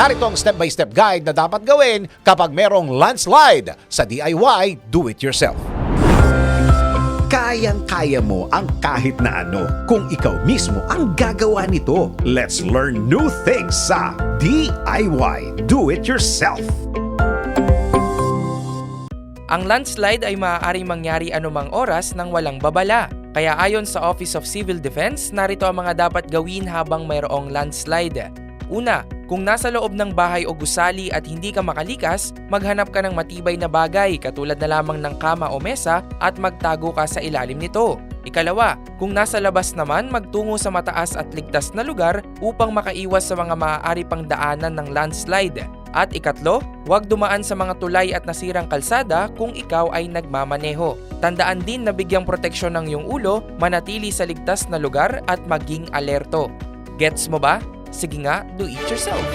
Narito ang step-by-step guide na dapat gawin kapag merong landslide sa DIY Do-It-Yourself. Kayang-kaya mo ang kahit na ano kung ikaw mismo ang gagawa nito. Let's learn new things sa DIY Do-It-Yourself. Ang landslide ay maaaring mangyari anumang oras nang walang babala. Kaya ayon sa Office of Civil Defense, narito ang mga dapat gawin habang mayroong landslide. Una, kung nasa loob ng bahay o gusali at hindi ka makalikas, maghanap ka ng matibay na bagay katulad na lamang ng kama o mesa at magtago ka sa ilalim nito. Ikalawa, kung nasa labas naman, magtungo sa mataas at ligtas na lugar upang makaiwas sa mga maaari pang daanan ng landslide. At ikatlo, huwag dumaan sa mga tulay at nasirang kalsada kung ikaw ay nagmamaneho. Tandaan din na bigyang proteksyon ng iyong ulo, manatili sa ligtas na lugar at maging alerto. Gets mo ba? Sige nga, do it yourself.